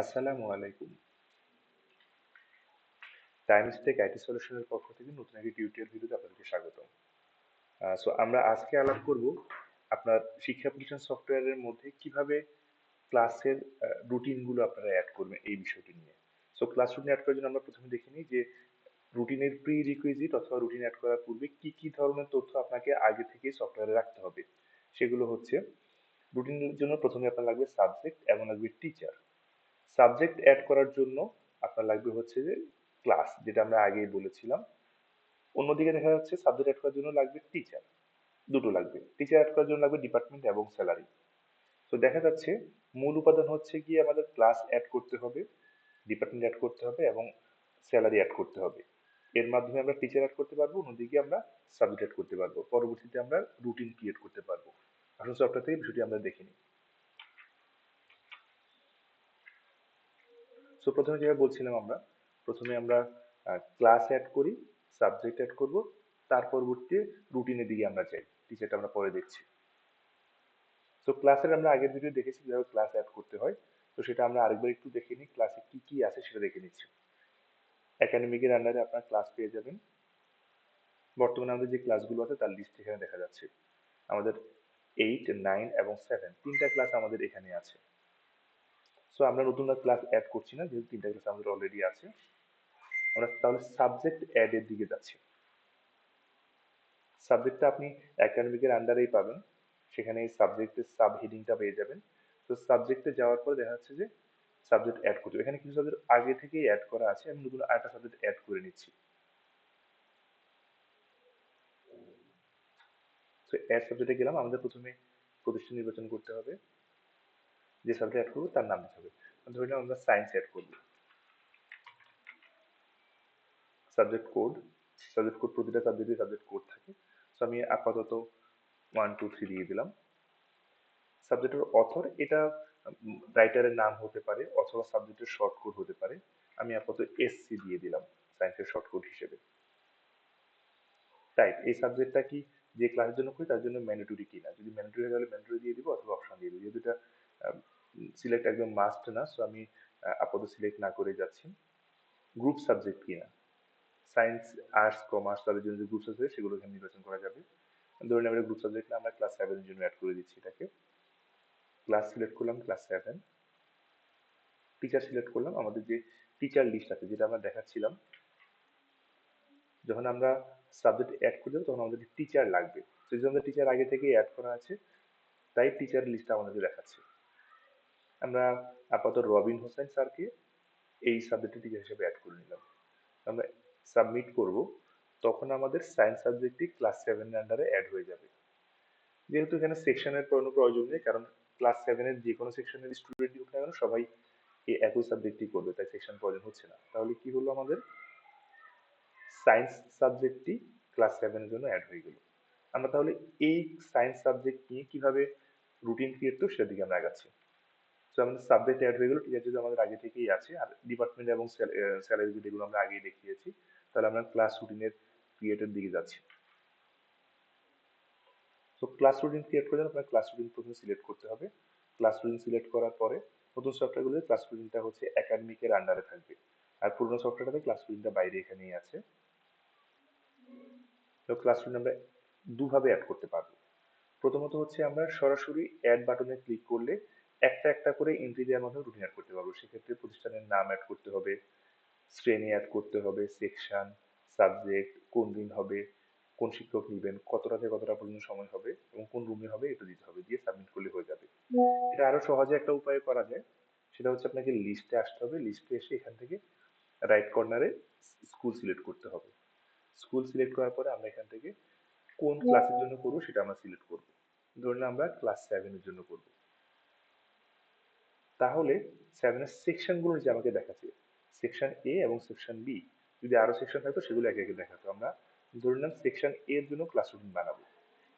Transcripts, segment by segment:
আসসালামু আলাইকুম। টাইমস্টেক আইটি সলিউশনের পক্ষ থেকে নতুন একটি টিউটোরিয়াল ভিডিওতে আপনাদেরকে স্বাগতম। সো আমরা আজকে আলাপ করব আপনার শিক্ষা প্রতিষ্ঠান সফটওয়্যারের মধ্যে কীভাবে ক্লাসের রুটিনগুলো আপনারা অ্যাড করবেন এই বিষয়টি নিয়ে। সো ক্লাস রুটিন অ্যাড করার জন্য আমরা প্রথমে দেখে নিই যে রুটিনের প্রি রিকুইজিট অথবা রুটিন অ্যাড করার পূর্বে কি কি ধরনের তথ্য আপনাকে আগে থেকে সফটওয়্যারে রাখতে হবে। সেগুলো হচ্ছে রুটিনের জন্য প্রথমে আপনার লাগবে সাবজেক্ট এবং লাগবে টিচার সাবজেক্ট অ্যাড করার জন্য আপনার লাগবে হচ্ছে যে ক্লাস যেটা আমরা আগেই বলেছিলাম। অন্যদিকে দেখা যাচ্ছে সাবজেক্ট অ্যাড করার জন্য লাগবে টিচার দুটো লাগবে। টিচার অ্যাড করার জন্য লাগবে ডিপার্টমেন্ট এবং স্যালারি তো দেখা যাচ্ছে মূল উপাদান হচ্ছে গিয়ে আমাদের ক্লাস অ্যাড করতে হবে ডিপার্টমেন্ট অ্যাড করতে হবে এবং স্যালারি অ্যাড করতে হবে। এর মাধ্যমে আমরা টিচার অ্যাড করতে পারব, অন্যদিকে আমরা সাবজেক্ট অ্যাড করতে পারব। পরবর্তীতে আমরা রুটিন ক্রিয়েট করতে পারব। আসলে সফটওয়্যার থেকে বিষয়টি আমরা দেখে নিই। সো প্রথমে যেটা বলছিলাম আমরা, প্রথমে আমরা ক্লাস অ্যাড করি সাবজেক্ট অ্যাড করব, তার পরবর্তী রুটিনের দিকে আমরা যাই টিচারটা আমরা পরে দেখছি। সো ক্লাসের আমরা আগের ভিডিও দেখেছি কীভাবে ক্লাস অ্যাড করতে হয়, তো সেটা আমরা আরেকবার একটু দেখে নিই ক্লাসে কি কি আছে সেটা দেখে নিচ্ছি। একাডেমিকের আন্ডারে আপনার ক্লাস পেয়ে যাবেন। বর্তমানে আমাদের যে ক্লাসগুলো আছে, তার লিস্ট এখানে দেখা যাচ্ছে। আমাদের এইট নাইন এবং সেভেন তিনটা ক্লাস আমাদের এখানে আছে। সো আমরা নতুন ক্লাস অ্যাড করছি না, যেহেতু তিনটা ক্লাস আমাদের অলরেডি আছে। আমরা তাহলে সাবজেক্ট অ্যাড এর দিকে যাচ্ছি। সাবজেক্টটা আপনি একাডেমিকের আন্ডারেই পাবেন। সেখানে এই সাবজেক্টের সাব হেডিংটা পেয়ে যাবেন। তো সাবজেক্টে যাওয়ার পর দেখা যাচ্ছে যে সাবজেক্ট অ্যাড করতে এখানে কিছু সাবজেক্ট আগে থেকেই অ্যাড করা আছে। আমি নতুন আরেকটা সাবজেক্ট অ্যাড করে নিচ্ছি। তো অ্যাড সাবজেক্টে গেলাম। আমাদের প্রথমে প্রতিষ্ঠান নির্বাচন করতে হবে। যে সাবজেক্ট অ্যাড করব তার নাম হবে। ধরে নাও আমরা সায়েন্স অ্যাড করব সাবজেক্ট কোড সাবজেক্ট কোড প্রতিটা সাবজেক্টে সাবজেক্ট কোড থাকে। সো আমি আপাতত ওয়ান টু থ্রি দিয়ে দিলাম। সাবজেক্টের অথর এটা রাইটারের নাম হতে পারে অথবা সাবজেক্টের শর্ট কোড হতে পারে। আমি আপাতত এসসি দিয়ে দিলাম সায়েন্সের শর্ট কোড হিসেবে। টাইপ এই সাবজেক্টটা কি যে ক্লাসের জন্য করি, তার জন্য ম্যান্ডেটরি কিনা যদি ম্যান্ডেটরি হয়ে তাহলে ম্যান্ডেটরি দিয়ে দিব অথবা অপশন দিয়ে দিব। যেহেতু এটা সিলেক্ট একদম মাস্ট না সো আমি আপাতত সিলেক্ট না করে যাচ্ছি। গ্রুপ সাবজেক্ট কিনা? সায়েন্স, আর্টস, কমার্স, তাদের জন্য যে গ্রুপ সাবজেক্ট সেগুলো এখানে নির্বাচন করা যাবে। ধরুন আমরা গ্রুপ সাবজেক্ট আমরা ক্লাস সেভেনের জন্য অ্যাড করে দিচ্ছি এটাকে। ক্লাস সিলেক্ট করলাম, ক্লাস সেভেন। টিচার সিলেক্ট করলাম, আমাদের যে টিচার লিস্ট আছে, যেটা আমরা দেখাচ্ছিলাম, যখন আমরা সাবজেক্ট অ্যাড করে তখন আমাদের টিচার লাগবে। সেই জন্য টিচার আগে থেকে অ্যাড করা আছে, তাই টিচার লিস্টটা আমাদেরকে দেখাচ্ছে। আমরা আপাতত রবিন হোসেন স্যারকে এই সাবজেক্টের টিচার হিসেবে অ্যাড করে নিলাম। আমরা সাবমিট করব, তখন আমাদের সায়েন্স সাবজেক্টটি ক্লাস সেভেনের আন্ডারে অ্যাড হয়ে যাবে। যেহেতু এখানে সেকশনের কোনো প্রয়োজন নেই, কারণ ক্লাস সেভেনের যে কোনো সেকশনের স্টুডেন্টই হোক না কেন, সবাই এই একই সাবজেক্টই করবে, তাই সেকশন প্রয়োজন হচ্ছে না। তাহলে কি হলো আমাদের? সায়েন্স সাবজেক্টটি ক্লাস সেভেনের জন্য অ্যাড হয়ে গেল। আমরা তাহলে এই সায়েন্স সাবজেক্ট নিয়ে কীভাবে রুটিন ক্রিয়েট করব, সেদিকে আমরা আগাচ্ছি। সো আমাদের সাবজেক্ট অ্যাড হয়ে গেল টিচার যদি আমাদের আগে থেকেই আছে, আর ডিপার্টমেন্ট এবং স্যালারি যদি এগুলো আমরা আগেই দেখিয়েছি, তাহলে আমরা ক্লাস রুটিনের ক্রিয়েটের দিকে যাচ্ছি। তো ক্লাস রুটিন ক্রিয়েট করে আপনার ক্লাস রুটিন প্রথমে সিলেক্ট করতে হবে। ক্লাস রুটিন সিলেক্ট করার পরে নতুন সফটওয়্যারগুলোতে ক্লাস রুটিনটা হচ্ছে একাডেমিকের আন্ডারে থাকবে। আর পুরোনো সফটওয়্যারটাতে ক্লাস রুটিনটা বাইরে এখানেই আছে। তো ক্লাস রুটিন আমরা দুভাবে অ্যাড করতে পারব। প্রথমত হচ্ছে আমরা সরাসরি অ্যাড বাটনে ক্লিক করলে একটা একটা করে এন্ট্রি দেওয়ার মাধ্যমে রুটিন অ্যাড করতে পারব। সেক্ষেত্রে প্রতিষ্ঠানের নাম অ্যাড করতে হবে, শ্রেণি অ্যাড করতে হবে সেকশন সাবজেক্ট কোন দিন হবে, কোন শিক্ষক নেবেন, কতটা থেকে কতটা পর্যন্ত সময় হবে এবং কোন রুমে হবে এটা দিতে হবে, দিয়ে সাবমিট করলে হয়ে যাবে। এটা আরও সহজে একটা উপায় করা যায়। সেটা হচ্ছে আপনাকে লিস্টে আসতে হবে। লিস্টে এসে এখান থেকে রাইট কর্নারে স্কুল সিলেক্ট করতে হবে। স্কুল সিলেক্ট করার পরে আমরা এখান থেকে কোন ক্লাসের জন্য করব সেটা আমরা সিলেক্ট করব। ধরুন আমরা ক্লাস সেভেনের জন্য করব। তাহলে সেভেনের সেকশনগুলো যে আমাকে দেখাচ্ছে। সেকশন এ এবং সেকশন বি যদি আরও সেকশন থাকতো সেগুলো একে একে দেখাতো। আমরা ধরে নিলাম সেকশন এ এর জন্য ক্লাস রুটিন বানাবো।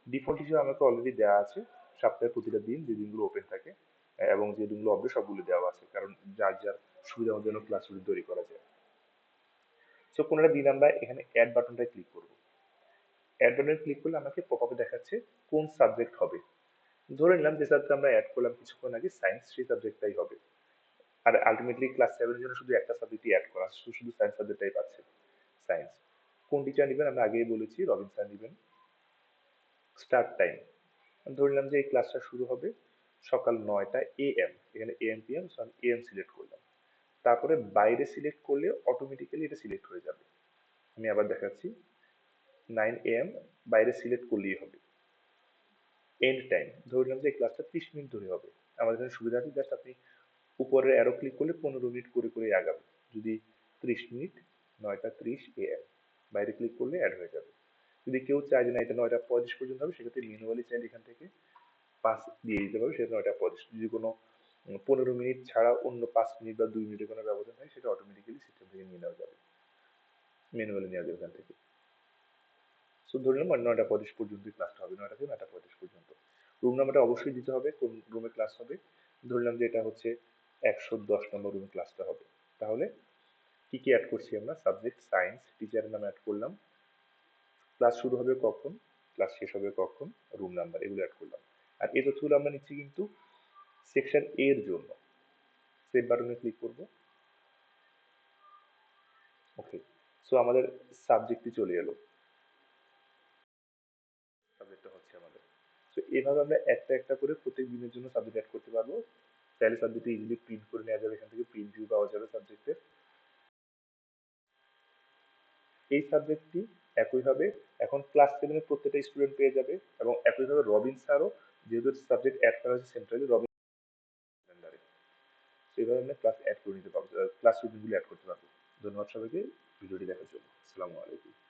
ডিফল্ট হিসেবে আমাকে অলরেডি দেওয়া আছে সপ্তাহের প্রতিটা দিন যে দিনগুলো ওপেন থাকে, এবং যে দিনগুলো অফ সবগুলো দেওয়া আছে, কারণ যার যার সুবিধা জন্য ক্লাস রুটিন তৈরি করা যায়। সো কোনোটা দিন আমরা এখানে অ্যাড বাটনটায় ক্লিক করব। অ্যাড বাটনে ক্লিক করলে আমাকে পপ আপে দেখাচ্ছে কোন সাবজেক্ট হবে। ধরে নিলাম যে সাবজেক্ট আমরা অ্যাড করলাম কিছুক্ষণ আগে সায়েন্স সেই সাবজেক্টটাই হবে। আর আলটিমেটলি ক্লাস সেভেনের জন্য শুধু একটা সাবজেক্টই অ্যাড করা, শুধু শুধু সায়েন্স সাবজেক্টটাই পাচ্ছে সায়েন্স কোন টিচার নেবেন? আমরা আগেই বলেছি, রবিন স্যার নেবেন। স্টার্ট টাইম ধরে নিলাম যে এই ক্লাসটা শুরু হবে সকাল নয়টা এ এম এখানে A M P M A M select করলাম। তারপরে বাইরে সিলেক্ট করলে অটোমেটিক্যালি এটা সিলেক্ট হয়ে যাবে। আমি আবার দেখাচ্ছি। নাইন এম বাইরে সিলেক্ট করলেই হবে। এন্ড টাইম ধরলাম যে এই ক্লাসটা ত্রিশ মিনিট ধরে হবে। আমাদের এখানে সুবিধা আছে জাস্ট আপনি উপরে অ্যারো ক্লিক করলে পনেরো মিনিট করে করে আগাবে। যদি ত্রিশ মিনিট নয়টা ত্রিশ এ এম বাইরে ক্লিক করলে অ্যাড হয়ে যাবে। যদি কেউ চায় যে না, এটা নয়টা পঁয়ত্রিশ পর্যন্ত হবে, সেক্ষেত্রে ম্যানুয়ালি চাইলে এখান থেকে পাস দিয়ে দিতে পারবে সেটা নয়টা পঁয়ত্রিশ। যদি কোনো পনেরো মিনিট ছাড়া অন্য পাঁচ মিনিট বা দুই মিনিটের কোনো ব্যবধান হয়, সেটা অটোমেটিক্যালি সিস্টেম থেকে নিয়ে নেওয়া যাবে। ম্যানুয়ালি নেওয়া যাবে এখান থেকে। সো ধরলাম নয়টা পঁয়ত্রিশ পর্যন্ত ক্লাসটা হবে, নয়টা থেকে নয়টা পঁয়ত্রিশ পর্যন্ত। রুম নাম্বারটা অবশ্যই দিতে হবে, কোন রুমে ক্লাস হবে। ধরলাম যে এটা হচ্ছে একশো দশ নম্বর রুমে ক্লাসটা হবে। তাহলে কি কি অ্যাড করছি আমরা? সাবজেক্ট সায়েন্স টিচারের নাম অ্যাড করলাম। ক্লাস শুরু হবে কখন? ক্লাস শেষ হবে কখন? রুম নাম্বার এগুলো অ্যাড করলাম। আর এই তথ্যগুলো আমরা নিচ্ছি কিন্তু সেকশন এ এর জন্য। সেভ বাটনে ক্লিক করব। ওকে সো আমাদের সাবজেক্টটি চলে এলো সাবজেক্টটা হচ্ছে আমাদের সো এভাবে আমরা একটা একটা করে প্রত্যেক দিনের জন্য সাবজেক্ট অ্যাড করতে পারব। চাইলে সাবজেক্টে ইজিলি প্রিন্ট করে নেওয়া যাবে, এখান থেকে প্রিন্ট ভিউ পাওয়া যাবে সাবজেক্টের এই সাবজেক্টটি একইভাবে এখন ক্লাস সেভেনের প্রত্যেকটা স্টুডেন্ট পেয়ে যাবে এবং একইভাবে রবিন স্যারও যেহেতু সাবজেক্ট অ্যাড করা হয়েছে সেন্ট্রালি রবিন সেইভাবে আমরা ক্লাস অ্যাড করে নিতে পারব ক্লাস রুটিনগুলো অ্যাড করতে পারব। ধন্যবাদ সবাইকে, ভিডিওটি দেখার জন্য। আসসালামু আলাইকুম।